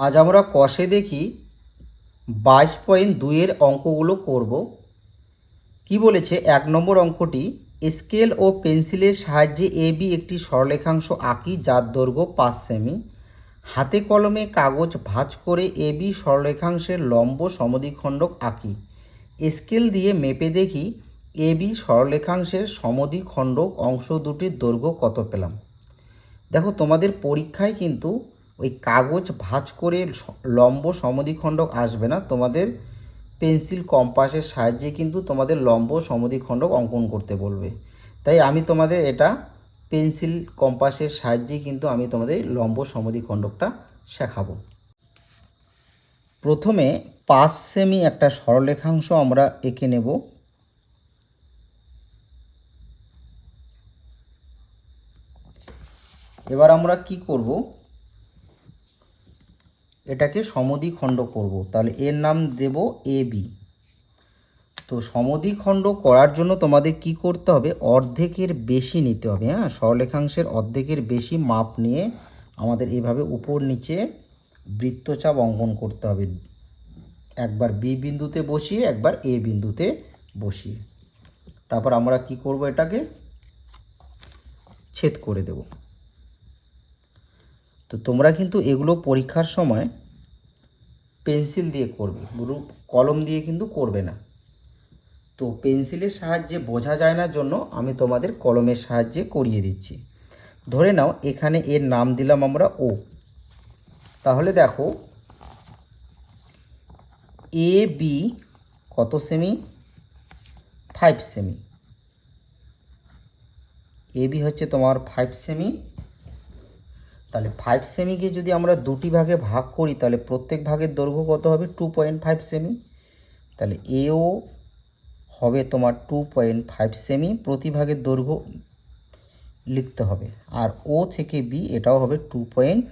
আজ আমরা কষে দেখি বাইশ পয়েন্ট দুইয়ের অঙ্কগুলো করব। কি বলেছে? এক নম্বর অঙ্কটি, স্কেল ও পেন্সিলের সাহায্যে এ, বি একটি সরলেখাংশ আঁকি যার দৈর্ঘ্য পাঁচ সেমি। হাতে কলমে কাগজ ভাঁজ করে এ, বি সরলেখাংশের লম্ব সমদ্বিখণ্ডক আঁকি। স্কেল দিয়ে মেপে দেখি এ, বি সরলেখাংশের সমদ্বিখণ্ডক অংশ দুটির দৈর্ঘ্য কত পেলাম। দেখো তোমাদের পরীক্ষায় কিন্তু ওই কাগজ ভাঁজ করে লম্ব সমদ্বিখণ্ডক আসবে না। তোমাদের পেন্সিল কম্পাসের সাহায্যে কিন্তু তোমাদের লম্ব সমদ্বিখণ্ডক অঙ্কন করতে বলবে। তাই আমি তোমাদের এটা পেন্সিল কম্পাসের সাহায্যে কিন্তু আমি তোমাদের লম্ব সমদ্বিখণ্ডকটা শেখাবো। প্রথমে পাঁচ সেমি একটা সরলরেখাংশ আমরা এঁকে নেব। এবার আমরা কি করব? এটাকে সমদ্বিখণ্ড করব। তাহলে এর নাম দেব এ বি। তো সমদ্বিখণ্ড করার জন্য তোমাদের কি করতে হবে? অর্ধেকের বেশি নিতে হবে হ্যাঁ? সরলেখাংশের অর্ধেকের বেশি মাপ নিয়ে আমাদের এভাবে উপর নিচে বৃত্তচাপ অঙ্কন করতে হবে। একবার বি বিন্দুতে বসিয়ে, একবার এ বিন্দুতে বসিয়ে। তারপর আমরা কি করব এটাকে? ছেদ করে দেব। তো তোমরা কিন্তু এগুলো পরীক্ষার সময় পেন্সিল দিয়ে করবে রূপ কলম দিয়ে কিন্তু করবে না। তো পেন্সিলের সাহায্যে বোঝা যায় না জন্য আমি তোমাদের কলমের সাহায্যে করিয়ে দিচ্ছি। ধরে নাও, এখানে এর নাম দিলাম আমরা ও। তাহলে দেখো, এ বি কত semi five semi A B হচ্ছে তোমার ফাইভ সেমি তাহলে ফাইভ সেমিকে যদি আমরা দুটি ভাগে ভাগ করি, তাহলে প্রত্যেক ভাগের দৈর্ঘ্য কত হবে? টু পয়েন্ট ফাইভ সেমি তাহলে এও হবে তোমার টু পয়েন্ট ফাইভ সেমি প্রতি ভাগের দৈর্ঘ্য লিখতে হবে। আর ও থেকে বি এটাও হবে টু পয়েন্ট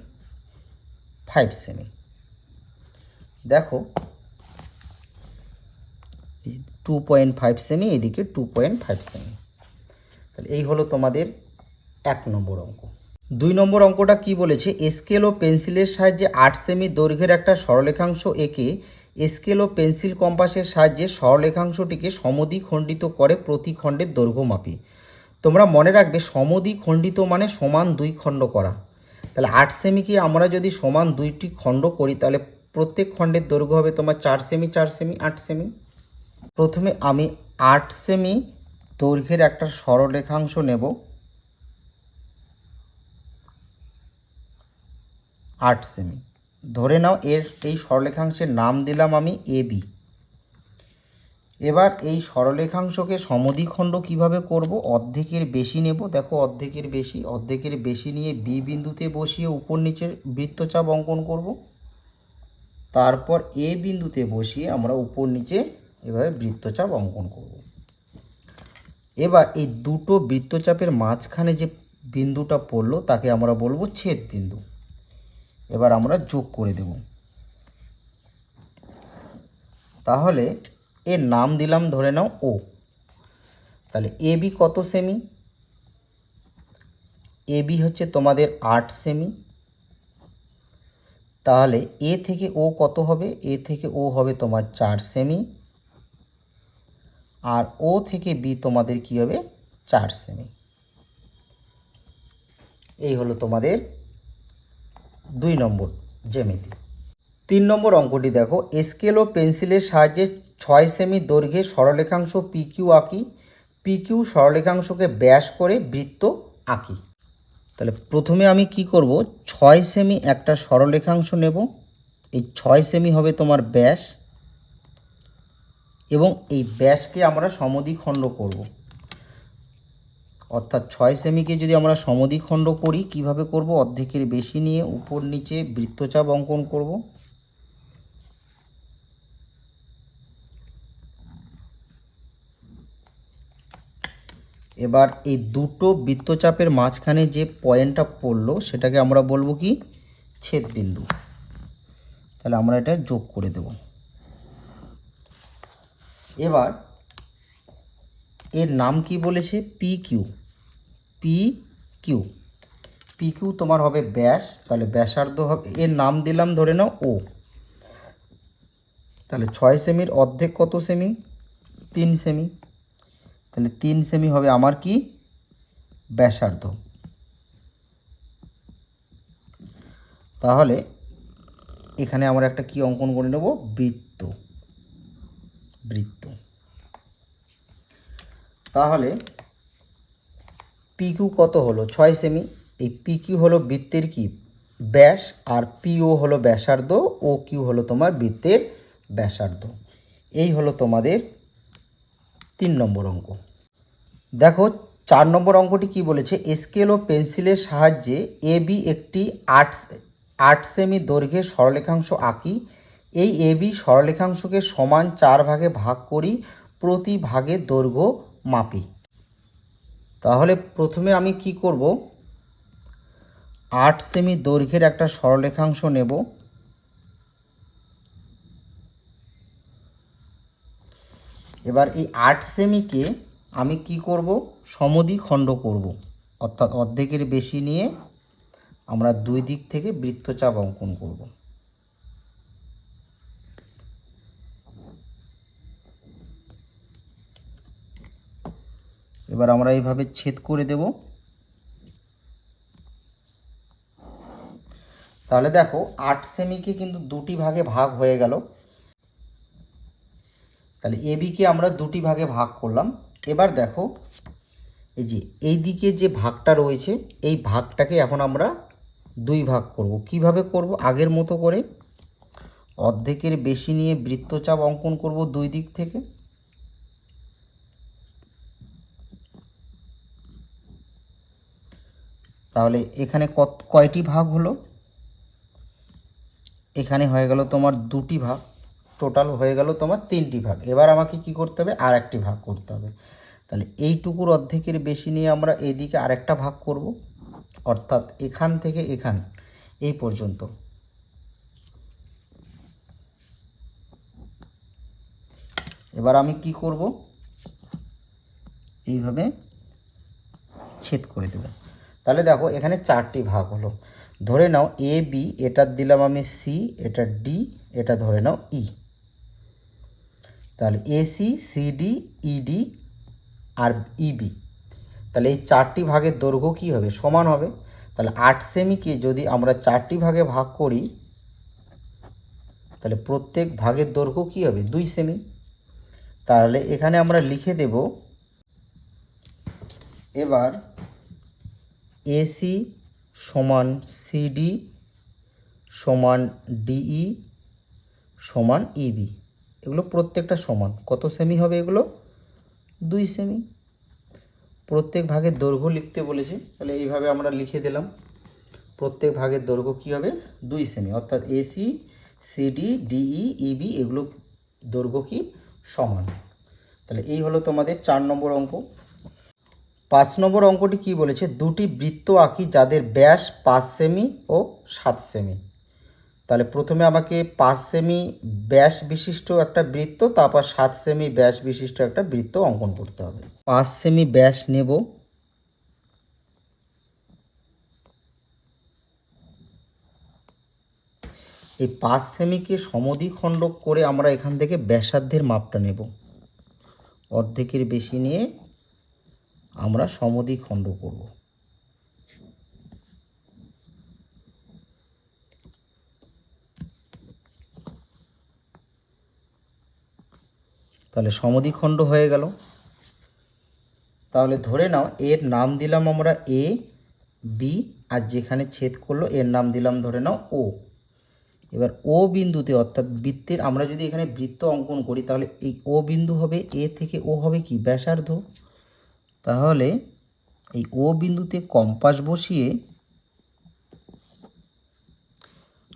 ফাইভ সেমি দেখো টু পয়েন্ট ফাইভ সেমি এদিকে টু পয়েন্ট ফাইভ সেমি তাহলে এই হলো তোমাদের এক নম্বর অঙ্ক। দুই নম্বর অঙ্কটা কি বলেছে? স্কেল ও পেন্সিলের সাহায্যে আট সেমি দৈর্ঘ্যের একটা সরলেখাংশ এঁকে স্কেল ও পেন্সিল কম্পাসের সাহায্যে সরলেখাংশটিকে সমদ্বিখণ্ডিত করে প্রতি খণ্ডের দৈর্ঘ্য মাপি। তোমরা মনে রাখবে সমদ্বিখণ্ডিত মানে সমান দুই খণ্ড করা। তাহলে আট সেমিকে আমরা যদি সমান দুইটি খণ্ড করি, তাহলে প্রত্যেক খণ্ডের দৈর্ঘ্য হবে তোমার চার সেমি চার সেমি, আট সেমি। প্রথমে আমি আট সেমি দৈর্ঘ্যের একটা সরলরেখাংশ নেব। আট সেমি। ধরে নাও এর, এই সরলরেখাংশের নাম দিলাম আমি এ বি। এবার এই সরলরেখাংশকে সমদ্বিখণ্ড কীভাবে করব? অর্ধেকের বেশি নেব। দেখো অর্ধেকের বেশি অর্ধেকের বেশি নিয়ে বি বিন্দুতে বসিয়ে উপর নিচের বৃত্তচাপ অঙ্কন করব। তারপর এ বিন্দুতে বসিয়ে আমরা উপর নিচে এভাবে বৃত্তচাপ অঙ্কন করব। এবার এই দুটো বৃত্তচাপের মাঝখানে যে বিন্দুটা পড়ল, তাকে আমরা বলব ছেদ বিন্দু। এবার আমরা যোগ করে দেব। তাহলে এর নাম দিলাম, ধরে নাও ও তাহলে এ বি কত সেমি এ বি হচ্ছে তোমাদের আট সেমি তাহলে এ থেকে ও কত হবে? এ থেকে ও হবে তোমার চার সেমি আর ও থেকে বি তোমাদের কি হবে? চার সেমি এই হলো তোমাদের দুই নম্বর, জ্যামিতি। তিন নম্বর অঙ্কটি দেখো, স্কেল ও পেন্সিলের সাহায্যে ছয় সেমি দৈর্ঘ্যের সরলেখাংশ পি কিউ আঁকি। পি কিউ সরলেখাংশকে ব্যাস করে বৃত্ত আঁকি। তাহলে প্রথমে আমি কি করব, ছয় সেমি একটা সরলেখাংশ নেব। এই ছয় সেমি হবে তোমার ব্যাস। এবং এই ব্যাসকে আমরা সমদ্বিখণ্ড করব। অর্থাৎ ছয় সেমিকে যদি আমরা সমদ্বিখণ্ড করি, কীভাবে করব? অর্ধেকের বেশি নিয়ে উপর নিচে বৃত্তচাপ অঙ্কন করব। এবার এই দুটো বৃত্তচাপের মাঝখানে যে পয়েন্টটা পড়ল, সেটাকে আমরা বলব কি? ছেদ বিন্দু তাহলে আমরা এটা যোগ করে দেব। এবার এর নাম কি বলেছে? P Q P Q PQ তোমার হবে ব্যাস, তাহলে ব্যাসার্ধ হবে, এর নাম দিলাম ধরে নাও ও তাহলে ছয় সেমির অর্ধেক কত সেমি? তিন সেমি। তাহলে তিন সেমি হবে আমার কি? ব্যাসার্ধ। তাহলে এখানে আমরা একটা কি অঙ্কন করে নেব? বৃত্ত। বৃত্ত। তাহলে পিকিউ কত হলো? ছয় সেমি এই পিকিউ হলো বৃত্তের কি? ব্যাস, আর পিও হলো ব্যাসার্ধ ও কিউ হলো তোমার বৃত্তের ব্যাসার্ধ। এই হলো তোমাদের তিন নম্বর অঙ্ক। দেখো, চার নম্বর অঙ্কটি কি বলেছে? স্কেল ও পেন্সিলের সাহায্যে এ বি একটি আট আট সেমি দৈর্ঘ্যের সরলেখাংশ আঁকি। এই এ বি সরলেখাংশকে সমান চার ভাগে ভাগ করি, প্রতি ভাগের দৈর্ঘ্য মাপি। তাহলে প্রথমে আমি কি করব? আট সেমি দৈর্ঘ্যের একটা সরলেখাংশ নেব। এবার এই আট সেমিকে আমি কি করব? সমদ্বিখণ্ড করব। অর্থাৎ অর্ধেকের বেশি নিয়ে আমরা দুই দিক থেকে বৃত্তচাপ অঙ্কন করব। এবার আমরা এইভাবে ছেদ করে দেব। তাহলে দেখো, আট সেমিকে কিন্তু দুটি ভাগে ভাগ হয়ে গেল। তাহলে এ বিকে আমরা দুটি ভাগে ভাগ করলাম। এবার দেখো, এই যে এই দিকে যে ভাগটা রয়েছে, এই ভাগটাকে এখন আমরা দুই ভাগ করব। কীভাবে করব? আগের মতো করে অর্ধেকের বেশি নিয়ে বৃত্তচাপ অঙ্কন করব দুই দিক থেকে। তাহলে এখানে কত, কয়টি ভাগ হলো? এখানে হয়ে গেল তোমার দুটি ভাগ। টোটাল হয়ে গেল তোমার তিনটি ভাগ। এবার আমাকে কি করতে হবে? আর একটি ভাগ করতে হবে। তাহলে এইটুকুর অর্ধেকের বেশি নিয়ে আমরা এইদিকে আরেকটা ভাগ করব। অর্থাৎ এখান থেকে এখান, এই পর্যন্ত। এবার আমি কি করব? এইভাবে ছেদ করে দেব। তাহলে দেখো, এখানে চারটি ভাগ হলো। ধরে নাও এ বি এটার দিলাম আমি সি এটা ডি এটা ধরে নাও ই তাহলে এসি সিডি ইডি আর ইবি তাহলে এই চারটি ভাগের দৈর্ঘ্য কী হবে? সমান হবে। তাহলে আট সেমিকে যদি আমরা চারটি ভাগে ভাগ করি, তাহলে প্রত্যেক ভাগের দৈর্ঘ্য কী হবে? দুই সেমি তাহলে এখানে আমরা লিখে দেব, এবার এসি সমান সিডি সমান ডিই সমান ইবি। এগুলো প্রত্যেকটা সমান। কত সেমি হবে এগুলো? দুই সেমি প্রত্যেক ভাগের দৈর্ঘ্য লিখতে বলেছে। তাহলে এইভাবে আমরা লিখে দিলাম। প্রত্যেক ভাগের দৈর্ঘ্য কী হবে? দুই সেমি অর্থাৎ এসি, সিডি, ডিই, ইবি এগুলো দৈর্ঘ্য কি? সমান। তাহলে এই হলো তোমাদের চার নম্বর অঙ্ক। পাঁচ নম্বর অঙ্কটি কি বলেছে? দুটি বৃত্ত আঁকি যাদের ব্যাস পাঁচ সেমি ও সাত সেমি। তাহলে প্রথমে আমাকে পাঁচ সেমি ব্যাস বিশিষ্ট একটা বৃত্ত, তারপর সাত সেমি ব্যাস বিশিষ্ট একটা বৃত্ত অঙ্কন করতে হবে। পাঁচ সেমি ব্যাস নেব। এই পাঁচ সেমিকে সমদ্বিখণ্ড করে আমরা এখান থেকে ব্যাসার্ধের মাপটা নেব। অর্ধেকের বেশি নিয়ে আমরা সমদ্বিখণ্ড করব। তাহলে সমদ্বিখণ্ড হয়ে গেল। তাহলে ধরে নাও, এর নাম দিলাম আমরা এ, বি, আর যেখানে ছেদ করল, এর নাম দিলাম ধরে নাও ও। এবার ও বিন্দুতে, অর্থাৎ বৃত্তের, আমরা যদি এখানে বৃত্ত অঙ্কন করি, তাহলে এই ও বিন্দু হবে, এ থেকে ও হবে কি? ব্যাসার্ধ। তাহলে এই ও বিন্দুতে কম্পাস বসিয়ে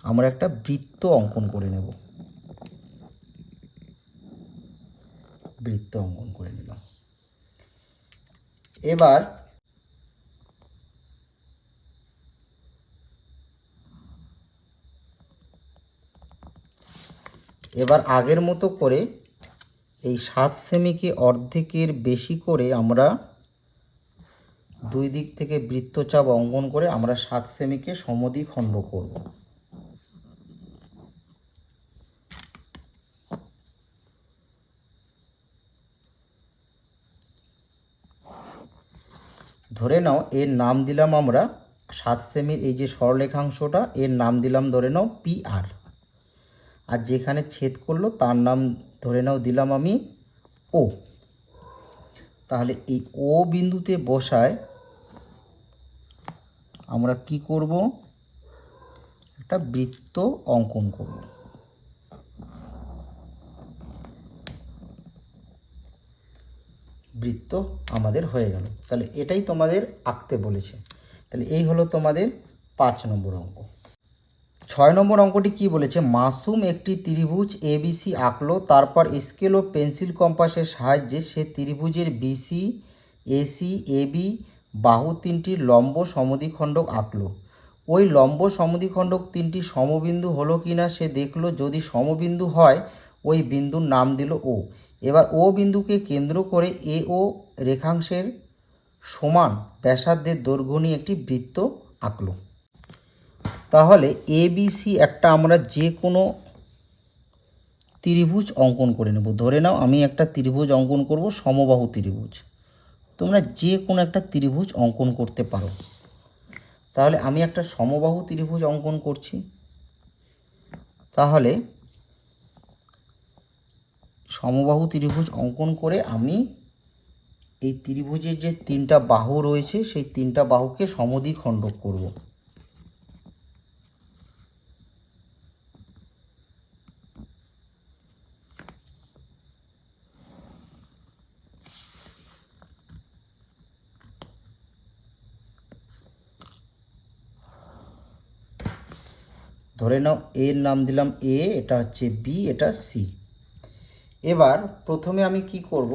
আমরা একটা বৃত্ত অঙ্কন করে নেব। বৃত্ত অঙ্কন করে নিলাম। এবার এবার আগের মতো করে এই সাত সেমিকে অর্ধেকের বেশি করে আমরা দুই দিক থেকে বৃত্তচাপ অঙ্কন করে আমরা সাত সেমিকে সমদ্বিখণ্ড করব। ধরে নাও, এর নাম দিলাম আমরা সাত সেমির এই যে সরলেখাংশটা এর নাম দিলাম ধরে নাও পি আর আর যেখানে ছেদ করল, তার নাম ধরে নাও দিলাম আমি ও। তাহলে এই ও বিন্দুতে বসায় আমরা কি করব? একটা বৃত্ত অঙ্কন করব। বৃত্ত আমাদের হয়ে গেল। তাহলে এটাই তোমাদের আঁকতে বলেছে। তাহলে এই হলো তোমাদের পাঁচ নম্বর অঙ্ক। ছয় নম্বর অঙ্কটি কি বলেছে? মাসুম একটি ত্রিভুজ এবিসি আঁকলো, তারপর স্কেল ও পেন্সিল কম্পাসের সাহায্যে সে ত্রিভুজের বিসি এসি এবি বাহু তিনটির লম্ব সমদ্বিখণ্ডক আঁকলো। ওই লম্ব সমদ্বিখণ্ডক তিনটি সমবিন্দু হলো কি না সে দেখল, যদি সমবিন্দু হয়, ওই বিন্দুর নাম দিল ও। এবার ও বিন্দুকে কেন্দ্র করে এ ও রেখাংশের সমান ব্যাসার্ধের দৈর্ঘ্য নিয়ে একটি বৃত্ত আঁকলো। তাহলে এবিসি একটা আমরা যে কোনো ত্রিভুজ অঙ্কন করে নেব। ধরে নাও আমি একটা ত্রিভুজ অঙ্কন করব, সমবাহু ত্রিভুজ। তোমরা যে কোনো একটা ত্রিভুজ অঙ্কন করতে পারো। তাহলে আমি একটা সমবাহু ত্রিভুজ অঙ্কন করছি। তাহলে সমবাহু ত্রিভুজ অঙ্কন করে আমি এই ত্রিভুজের যে তিনটা বাহু রয়েছে, সেই তিনটা বাহুকে সমদ্বিখণ্ডক করব। ধরে নাও এর নাম দিলাম এ এটা হচ্ছে বি এটা সি এবার প্রথমে আমি কি করব?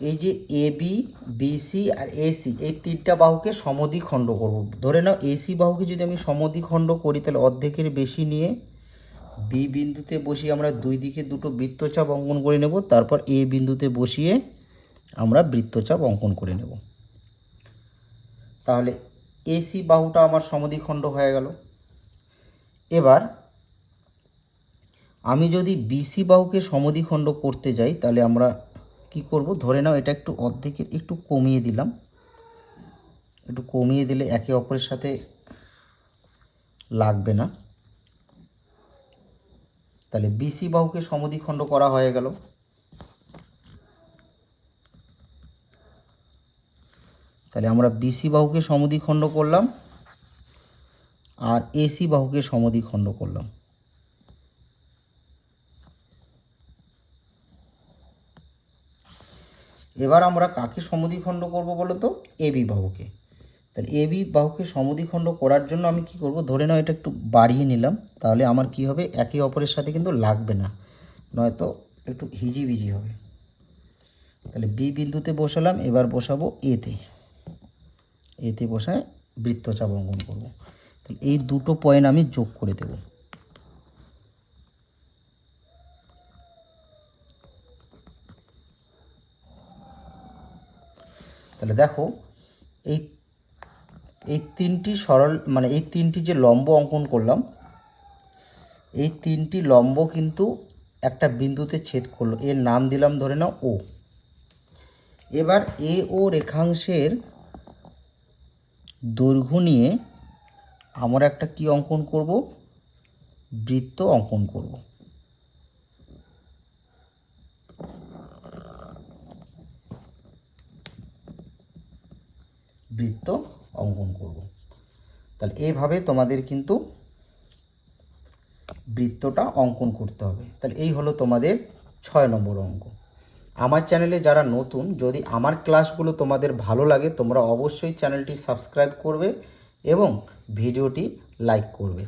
এই যে এ বি বিসি আর এসি এই তিনটা বাহুকে সমদ্বিখণ্ড করব। ধরে নাও এসি বাহুকে যদি আমি সমদ্বিখণ্ড করি, তাহলে অর্ধেকের বেশি নিয়ে বি বিন্দুতে বসিয়ে আমরা দুই দিকে দুটো বৃত্তচাপ অঙ্কন করে নেব, তারপর এ বিন্দুতে বসিয়ে আমরা বৃত্তচাপ অঙ্কন করে নেব। তাহলে এসি বাহুটা আমার সমদ্বিখণ্ড হয়ে গেল। এবার, আমি যদি বিসি বাহুকে সমদ্বিখণ্ড করতে যাই, তাহলে আমরা কি করব? ধরে নাও এটা একটু অর্ধেকের, একটু কমিয়ে দিলাম। একটু কমিয়ে দিলে একে অপরের সাথে লাগবে না। তাহলে বিসি বাহুকে সমদ্বিখণ্ড করা হয়ে গেল। তাহলে আমরা বিসি বাহুকে সমদ্বিখণ্ড করলাম। আর এসি বাহুকে সমদ্বিখণ্ড করলাম। এবার আমরা কাকে সমদ্বিখণ্ড করব বলো তো? এবি বাহুকে। তাহলে এবি বাহুকে সমদ্বিখণ্ড করার জন্য আমি কি করব? ধরে নাও এটা একটু বাড়িয়ে নিলাম, তাহলে আমার কি হবে? একে অপরের সাথে কিন্তু লাগবে না, নয়তো একটু হিজিবিজি হবে। তাহলে বি বিন্দুতে বসালাম, এবার বসাবো এতে এতে বসায় বৃত্তচাপ অঙ্কন করব। তাহলে এই দুটো পয়েন্ট আমি যোগ করে দেব। তাহলে দেখো, এই এই তিনটি সরল মানে এই তিনটি যে লম্ব অঙ্কন করলাম, এই তিনটি লম্ব কিন্তু একটা বিন্দুতে ছেদ করল। এর নাম দিলাম ধরে নাও ও এবার এ ও রেখাংশের দৈর্ঘ্য নিয়ে আমরা একটা কি অঙ্কন করব? বৃত্ত অঙ্কন করব। বৃত্ত অঙ্কন করব। তাহলে এইভাবে তোমাদের কিন্তু বৃত্তটা অঙ্কন করতে হবে। তাহলে এই হলো তোমাদের ছয় নম্বর অঙ্ক। আমার চ্যানেলে যারা নতুন, যদি আমার ক্লাসগুলো তোমাদের ভালো লাগে, তোমরা অবশ্যই চ্যানেলটি সাবস্ক্রাইব করবে। এবং ভিডিওটি লাইক করবে।